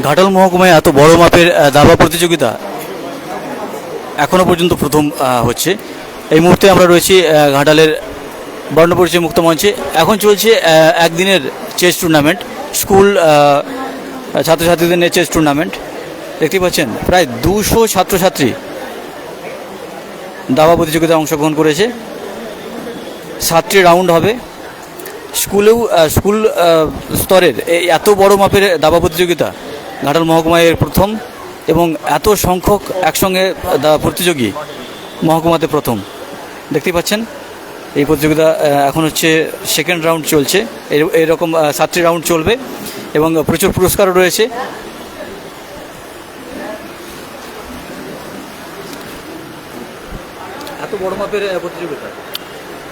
ঘাটাল মহকুমায় এত বড় মাপের দাবা প্রতিযোগিতা এখনও পর্যন্ত প্রথম হচ্ছে। এই মুহূর্তে আমরা রয়েছি ঘাটালের বর্ণপরিচয় মুক্ত মঞ্চে। এখন চলছে একদিনের চেস টুর্নামেন্ট, স্কুল ছাত্রছাত্রীদের নিয়ে চেস টুর্নামেন্ট। দেখতে পাচ্ছেন, প্রায় দুশো ছাত্রছাত্রী দাবা প্রতিযোগিতায় অংশগ্রহণ করেছে। সাতটি রাউন্ড হবে। স্কুলেও স্কুল স্তরের এত বড় মাপের দাবা প্রতিযোগিতা ঘাটাল মহকুমায় এর প্রথম এবং এত সংখ্যক একসঙ্গে প্রতিযোগী মহকুমাতে প্রথম। দেখতেই পাচ্ছেন? এই প্রতিযোগিতা এখন হচ্ছে সেকেন্ড রাউন্ড চলছে। এর- এরকম সাতটি রাউন্ড চলবে এবং প্রচুর পুরস্কারও রয়েছে। এত বড় মাপের প্রতিযোগিতা।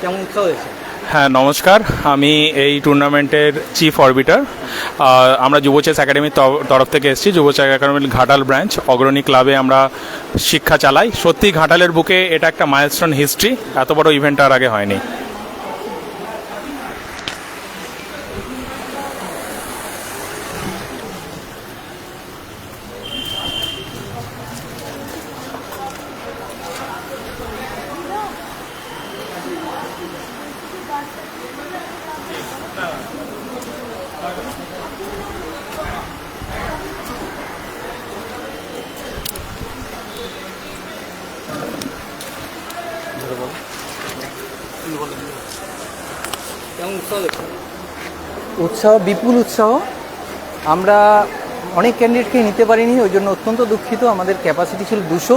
কেমন উৎসাহ হয়েছে? হ্যাঁ নমস্কার। আমি এই টুর্নামেন্টের চিফ অরবিটার আমরা যুবচেস একাডেমির তরফ থেকে এসেছি। যুবচেস একাডেমির ঘাটাল ব্রাঞ্চ অগ্রণী ক্লাবে আমরা শিক্ষা চালাই। সত্যি ঘাটালের বুকে এটা একটা মাইলস্টোন হিস্ট্রি এত বড় ইভেন্ট আর আগে হয়নি। উৎসাহ বিপুল উৎসাহ। আমরা অনেক ক্যান্ডিডেটকে নিতে পারিনি ওই জন্য অত্যন্ত দুঃখিত। আমাদের ক্যাপাসিটি ছিল দুশো।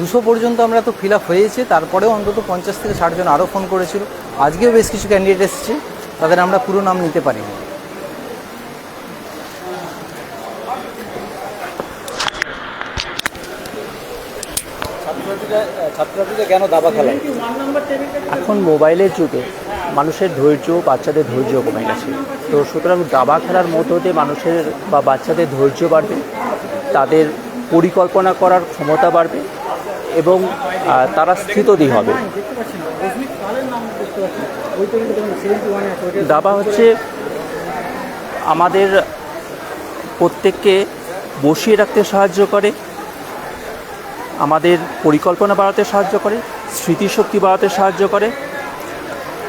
দুশো পর্যন্ত আমরা তো ফিল আপ হয়েছে। তারপরেও অন্তত পঞ্চাশ থেকে ষাট জন আরও ফোন করেছিল। আজকেও বেশ কিছু ক্যান্ডিডেট এসেছে তাদের আমরা পুরো নাম নিতে পারিনি। ছাত্রছাত্রীরা কেন দাবা এখন মোবাইলের যুগে মানুষের ধৈর্য, বাচ্চাদের ধৈর্য কমে গেছে। তো সুতরাং দাবা খেলার মধ্য দিয়ে মানুষের বা বাচ্চাদের ধৈর্য বাড়বে, তাদের পরিকল্পনা করার ক্ষমতা বাড়বে এবং তারা স্থিতদি হবে। দাবা হচ্ছে আমাদের প্রত্যেককে বসিয়ে রাখতে সাহায্য করে, আমাদের পরিকল্পনা বাড়াতে সাহায্য করে, স্মৃতিশক্তি বাড়াতে সাহায্য করে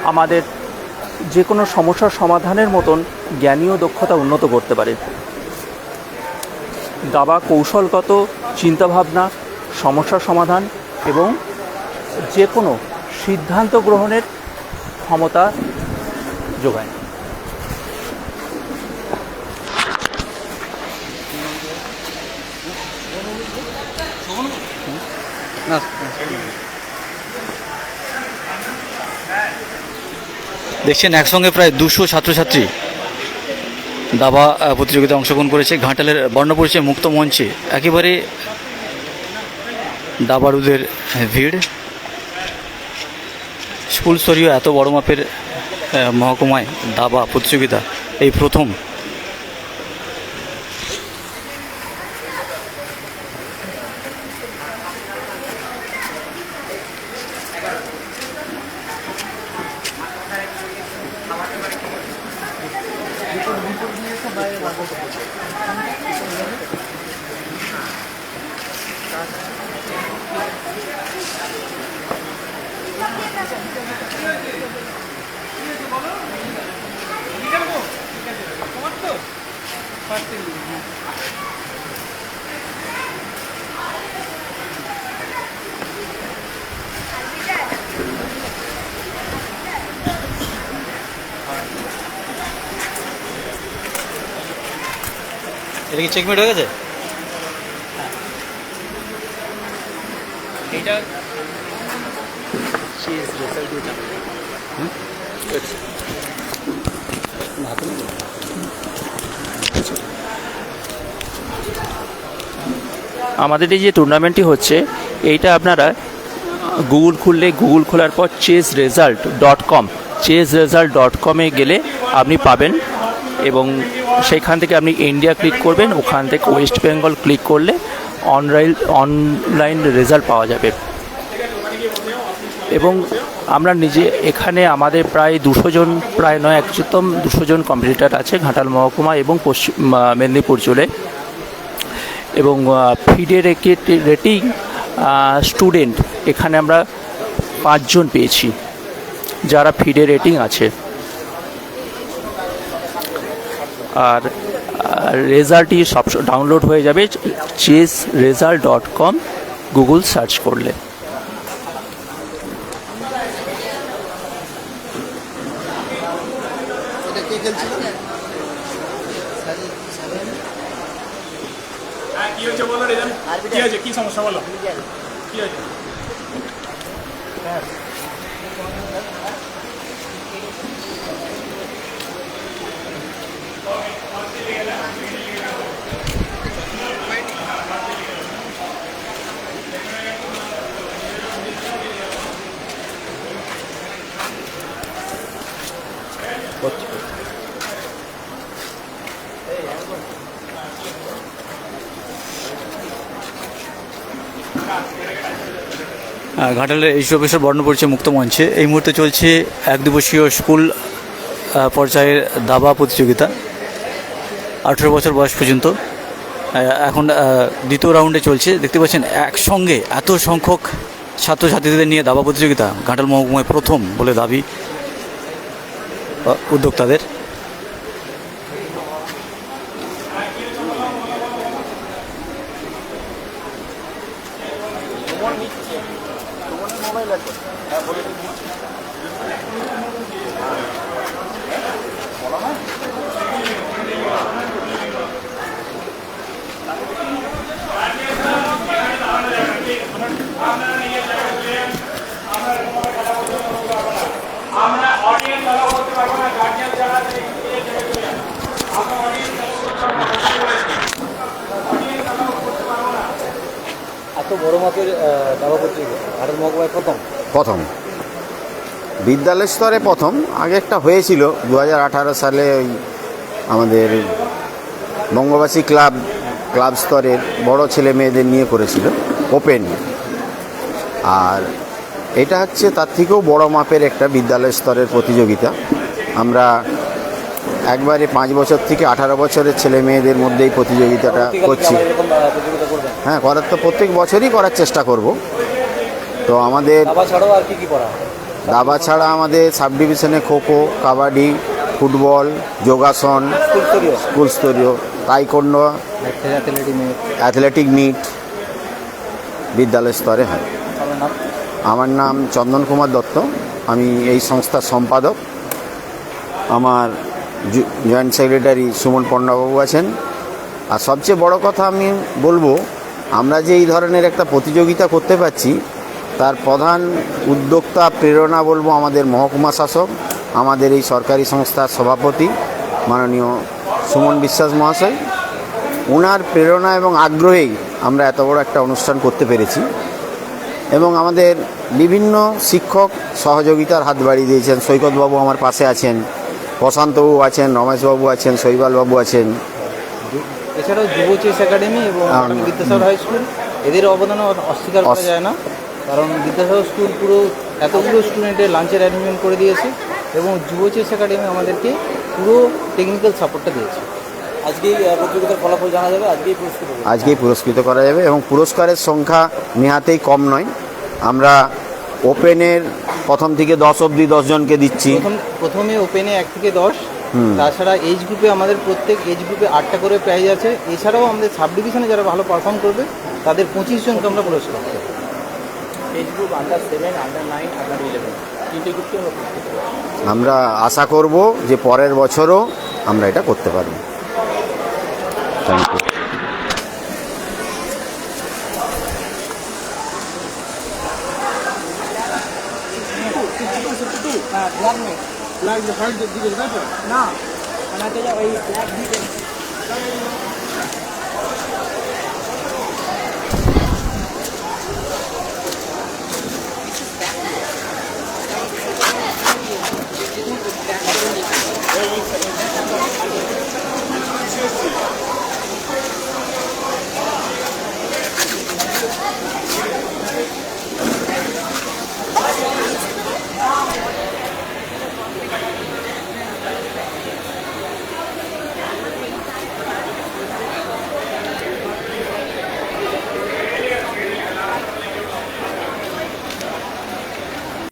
আমাদের যে কোনো সমস্যার সমাধানের মতন জ্ঞানীয় দক্ষতা উন্নত করতে পারে। দাবা কৌশলগত চিন্তাভাবনা, সমস্যার সমাধান এবং যে কোনো সিদ্ধান্ত গ্রহণের ক্ষমতা যোগায়। না দেখছেন একসঙ্গে প্রায় দুশো ছাত্রছাত্রী দাবা প্রতিযোগিতায় অংশগ্রহণ করেছে। ঘাটালের বর্ণপরিচয় মুক্ত মঞ্চে একেবারে দাবারুদের ভিড়। স্কুল স্তরীয় এত বড় মাপের মহকুমায় দাবা প্রতিযোগিতা এই প্রথম। এটা কি চেকমেট হয়ে গেছে? আমাদের এই যে টুর্নামেন্টটি হচ্ছে এইটা আপনারা গুগল খুললে গুগল খোলার পর chess result dot com chess result dot কমে গেলে আপনি পাবেন এবং সেইখান থেকে আপনি ইন্ডিয়া ক্লিক করবেন, ওখান থেকে ওয়েস্ট বেঙ্গল ক্লিক করলে অনলাইন অনলাইন রেজাল্ট পাওয়া যাবে। এবং আমরা নিজে, এখানে আমাদের প্রায় দুশো জন, প্রায় নয়, একশোতম দুশো জন কম্পিটিটার আছে ঘাটাল মহকুমা এবং পশ্চিম মেদিনীপুর জুড়ে। এবং ফিডের রেটিং স্টুডেন্ট এখানে আমরা পাঁচজন পেয়েছি, যারা ফিডে রেটিং আছে। আর রেজাল্টই সব ডাউনলোড হয়ে যাবে। Chess result dot com Google search করলে কি হয়েছে বলো রেজান কি হয়েছে? কি সমস্যা বলো? কি হয়েছে? ঘাটালের এইচও অফিসার বর্ণ পরিচয় মুক্ত মঞ্চে এই মুহূর্তে চলছে এক দিবসীয় স্কুল পর্যায়ের দাবা প্রতিযোগিতা। আঠেরো বছর বয়স পর্যন্ত এখন দ্বিতীয় রাউন্ডে চলছে। দেখতে পাচ্ছেন, একসঙ্গে এত সংখ্যক ছাত্রছাত্রীদের নিয়ে দাবা প্রতিযোগিতা। ঘাটাল মহকুমায় প্রথম বলে দাবি উদ্যোক্তাদের। প্রথম। প্রথম। বিদ্যালয় স্তরে প্রথম। আগে একটা হয়েছিল দু হাজার আঠারো সালে ওই আমাদের বঙ্গবাসী ক্লাব ক্লাব স্তরের বড় ছেলে মেয়েদের নিয়ে করেছিল, ওপেন। আর এটা হচ্ছে তার থেকেও বড় মাপের একটা বিদ্যালয় স্তরের প্রতিযোগিতা। আমরা একবারে পাঁচ বছর থেকে আঠারো বছরের ছেলে মেয়েদের মধ্যেই প্রতিযোগিতাটা করছি। হ্যাঁ করার তো প্রত্যেক বছরই করার চেষ্টা করব। তো আমাদের দাবা ছাড়া আমাদের সাব ডিভিশনে খোখো কাবাডি ফুটবল যোগাসন স্কুল স্তরীয়? তাইকন্ড অ্যাথলেটিক মিট বিদ্যালয় স্তরে হয়। আমার নাম চন্দন কুমার দত্ত। আমি এই সংস্থার সম্পাদক। আমার জয়েন্ট সেক্রেটারি সুমন পণ্ডবাবু আছেন। আর সবচেয়ে বড় কথা আমি বলব, আমরা যে এই ধরনের একটা প্রতিযোগিতা করতে পারছি, তার প্রধান উদ্যোক্তা প্রেরণা বলব আমাদের মহকুমা শাসক, আমাদের এই সরকারি সংস্থার সভাপতি মাননীয় সুমন বিশ্বাস মহাশয়। ওনার প্রেরণা এবং আগ্রহেই আমরা এত বড় একটা অনুষ্ঠান করতে পেরেছি। এবং আমাদের বিভিন্ন শিক্ষক সহযোগিতার হাত বাড়িয়ে দিয়েছেন। সৈকতবাবু আমার পাশে আছেন। প্রশান্তবাবু আছেন রমেশবাবু আছেন শৈবালবাবু আছেন। এছাড়াও যুব চেস একাডেমি এবং বিদ্যাসাগর হাই স্কুল এদের অবদানও অস্বীকার করা যায় না কারণ বিদ্যাসাগর স্কুল পুরো এতগুলো স্টুডেন্টের লাঞ্চের অ্যারেঞ্জমেন্ট করে দিয়েছে এবং যুব চেস একাডেমি আমাদেরকে পুরো টেকনিক্যাল সাপোর্টটা দিয়েছে। আজকেই প্রতিযোগিতার ফলাফল জানা যাবে আজকেই পুরস্কৃত আজকেই পুরস্কৃত করা যাবে এবং পুরস্কারের সংখ্যা নেহাতেই কম নয়। আমরা ওপেনের প্রথম থেকে দশ অবধি দশজনকে দিচ্ছি। প্রথম প্রথমে ওপেনে এক থেকে দশ। তাছাড়া এইচ গ্রুপে আমাদের প্রত্যেক এইচ গ্রুপে আটটা করে প্রাইজ আছে। এছাড়াও আমাদের সাব ডিভিশনে যারা ভালো পারফর্ম করবে তাদের পঁচিশ জনকে আমরা পুরস্কার দেবো। Age group under seven under nine under eleven তিনটে গ্রুপকে আমরা প্রস্তুত করব। আমরা আশা করব যে পরের বছরও আমরা এটা করতে পারব। থ্যাংক ইউ এই